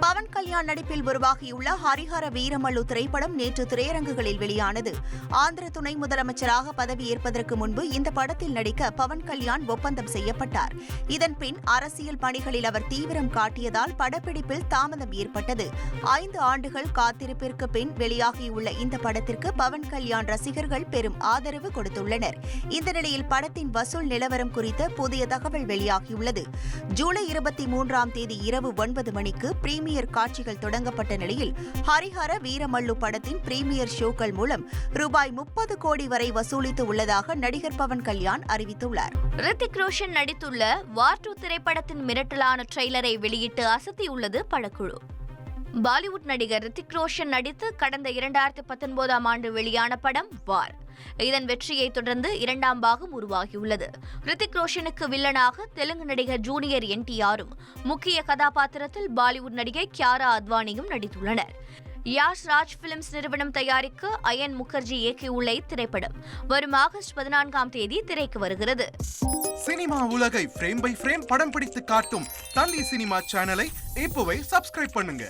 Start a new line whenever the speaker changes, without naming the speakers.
பவன் கல்யாண் நடிப்பில் உருவாகியுள்ள ஹரிஹர வீரமல்லு திரைப்படம் நேற்று திரையரங்குகளில் வெளியானது. ஆந்திர துணை முதலமைச்சராக பதவியேற்பதற்கு முன்பு இந்த படத்தில் நடிக்க பவன் கல்யாண் ஒப்பந்தம் செய்யப்பட்டார். இதன்பின் அரசியல் பணிகளில் அவர் தீவிரம் காட்டியதால் படப்பிடிப்பில் தாமதம் ஏற்பட்டது. ஐந்து ஆண்டுகள் காத்திருப்பிற்கு பின் வெளியாகியுள்ள இந்த படத்திற்கு பவன் கல்யாண் ரசிகர்கள் பெரும் ஆதரவு கொடுத்துள்ளனர். இந்த நிலையில் படத்தின் வசூல் நிலவரம் குறித்த புதிய தகவல் வெளியாகியுள்ளது. ஜூலை இருபத்தி மூன்றாம் தேதி இரவு ஒன்பது மணிக்கு பிரீமியர் காட்சிகள் தொடங்கப்பட்ட நிலையில் ஹரிஹர வீரமல்லு படத்தின் பிரீமியர் ஷோக்கள் மூலம் ரூபாய் முப்பது கோடி வரை வசூலித்து உள்ளதாக நடிகர் பவன் கல்யாண் அறிவித்துள்ளார்.
ரித்திக் ரோஷன் நடித்துள்ள வார் டூ திரைப்படத்தின் மிரட்டலான ட்ரெய்லரை வெளியிட்டு அசத்தியுள்ளது படக்குழு. பாலிவுட் நடிகர் ரித்திக் ரோஷன் நடித்து கடந்த இரண்டாயிரத்தி பத்தொன்பதாம் ஆண்டு வெளியான படம் வார். இதன் வெற்றியை தொடர்ந்து இரண்டாம் பாகம் உருவாகியுள்ளது. ரித்திக் ரோஷனுக்கு வில்லனாக தெலுங்கு நடிகர் ஜூனியர் என்டிஆரும் முக்கிய கதாபாத்திரத்தில் பாலிவுட் நடிகை கியாரா அத்வானியும் நடித்துள்ளனர். யாஷ் ராஜ் பிலிம்ஸ் நிறுவனம் தயாரிக்க அயன் முகர்ஜி இயக்கியுள்ள இத்திரைப்படம் வரும் ஆகஸ்ட் பதினான்காம் தேதி திரைக்கு வருகிறது.
சினிமா உலகை ஃப்ரேம் பை ஃப்ரேம் படம் பிடித்து காட்டும் தந்தி சினிமா சேனலை இப்போவே சப்ஸ்கிரைப் பண்ணுங்க.